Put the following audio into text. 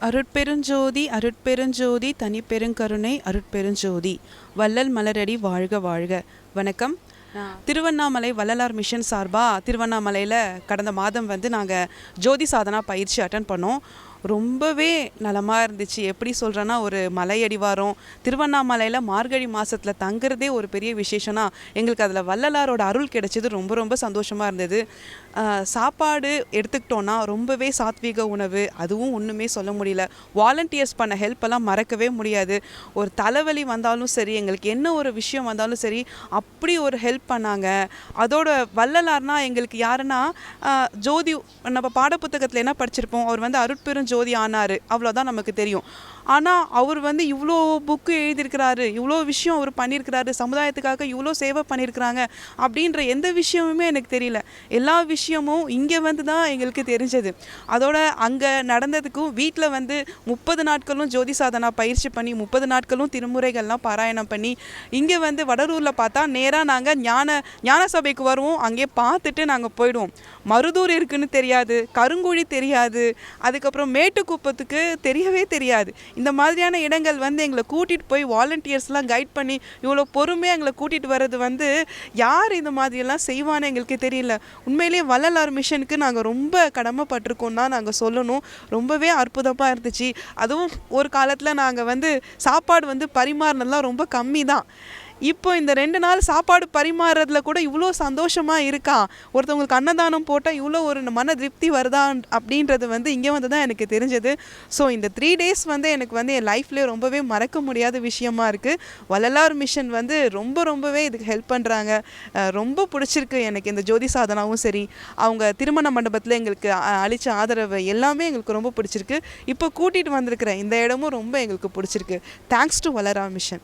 அருட்பெருஞ்சோதி அருட்பெருஞ்சோதி தனிப்பெருங்கருணை அருட்பெருஞ்சோதி. வள்ளல் மலரடி வாழ்க வாழ்க. வணக்கம். திருவண்ணாமலை வள்ளலார் மிஷன் சார்பாக திருவண்ணாமலையில் கடந்த மாதம் வந்து நாங்கள் ஜோதி சாதனா பயிற்சி அட்டன் பண்ணோம். ரொம்பவே நலமாக இருந்துச்சு. எப்படி சொல்கிறேன்னா ஒரு மலையடிவாரம் திருவண்ணாமலையில் மார்கழி மாதத்தில் தங்குறதே ஒரு பெரிய விசேஷம்னா எங்களுக்கு அதில் வள்ளலாரோட அருள் கிடைச்சது ரொம்ப ரொம்ப சந்தோஷமாக இருந்தது. சாப்பாடு எடுத்துக்கிட்டோன்னா ரொம்பவே சாத்வீக உணவு அதுவும் ஒன்றுமே சொல்ல முடியல. வாலண்டியர்ஸ் பண்ண ஹெல்ப்பெல்லாம் மறக்கவே முடியாது. ஒரு தலைவலி வந்தாலும் சரி எங்களுக்கு என்ன ஒரு விஷயம் வந்தாலும் சரி அப்படி ஒரு ஹெல்ப் பண்ணாங்க. அதோட வள்ளலார்னா எங்களுக்கு யாருன்னா ஜோதி நம்ம பாடப்புத்தகத்தில் என்ன படிச்சிருப்போம் அவர் வந்து அருட்பெரும் ஜோதி ஆனார். அவ்வளோதான் நமக்கு தெரியும். ஆனால் அவர் வந்து இவ்வளோ புக்கு எழுதியிருக்கிறாரு இவ்வளோ விஷயம் அவர் பண்ணியிருக்கிறாரு சமுதாயத்துக்காக இவ்வளோ சேவை பண்ணியிருக்கிறாங்க அப்படின்ற எந்த விஷயமுமே எனக்கு தெரியல. எல்லா விஷயமும் இங்கே வந்து தான் எங்களுக்கு தெரிஞ்சது. அதோட அங்கே நடந்ததுக்கும் வீட்டில் வந்து முப்பது நாட்களும் ஜோதி சாதனா பயிற்சி பண்ணி முப்பது நாட்களும் திருமுறைகள்லாம் பாராயணம் பண்ணி இங்கே வந்து வடலூரில் பார்த்தா நேராக நாங்கள் ஞான ஞான சபைக்கு வருவோம் அங்கே பார்த்துட்டு நாங்கள் போயிடுவோம். மருதூர் இருக்குன்னு தெரியாது கருங்குழி தெரியாது அதுக்கப்புறம் மேட்டுக்குப்பத்துக்கு தெரியவே தெரியாது. இந்த மாதிரியான இடங்கள் வந்து எங்களை கூட்டிகிட்டு போய் வாலண்டியர்ஸ்லாம் கைட் பண்ணி இவ்வளோ பொறுமையாக எங்களை கூட்டிகிட்டு வர்றது வந்து யார் இந்த மாதிரியெல்லாம் செய்வான்னு எங்களுக்கு தெரியல. உண்மையிலேயே வள்ளலார் மிஷனுக்கு நாங்கள் ரொம்ப கடமைப்பட்டிருக்கோம் தான் நாங்கள் சொல்லணும். ரொம்பவே அற்புதமாக இருந்துச்சு. அதுவும் ஒரு காலத்தில் நாங்கள் வந்து சாப்பாடு வந்து பரிமாறினதுலாம் ரொம்ப கம்மி தான். இப்போ இந்த ரெண்டு நாள் சாப்பாடு பரிமாறுறதுல கூட இவ்வளோ சந்தோஷமாக இருக்கா? ஒருத்தவங்களுக்கு அன்னதானம் போட்டால் இவ்வளோ ஒரு மன திருப்தி வருதா அப்படின்றது வந்து இங்கே வந்து தான் எனக்கு தெரிஞ்சது. ஸோ இந்த த்ரீ டேஸ் வந்து எனக்கு வந்து என் லைஃப்லேயே ரொம்பவே மறக்க முடியாத விஷயமா இருக்குது வள்ளலார் மிஷன் வந்து ரொம்ப ரொம்பவே இதுக்கு ஹெல்ப் பண்ணுறாங்க ரொம்ப பிடிச்சிருக்கு எனக்கு இந்த ஜோதி சாதனாவும் சரி. அவங்க திருமண மண்டபத்தில் எங்களுக்கு அளித்த ஆதரவு எல்லாமே எங்களுக்கு ரொம்ப பிடிச்சிருக்கு. இப்போ கூட்டிகிட்டு வந்திருக்கிற இந்த இடமும் ரொம்ப எங்களுக்கு பிடிச்சிருக்கு. Thanks to வளரா mission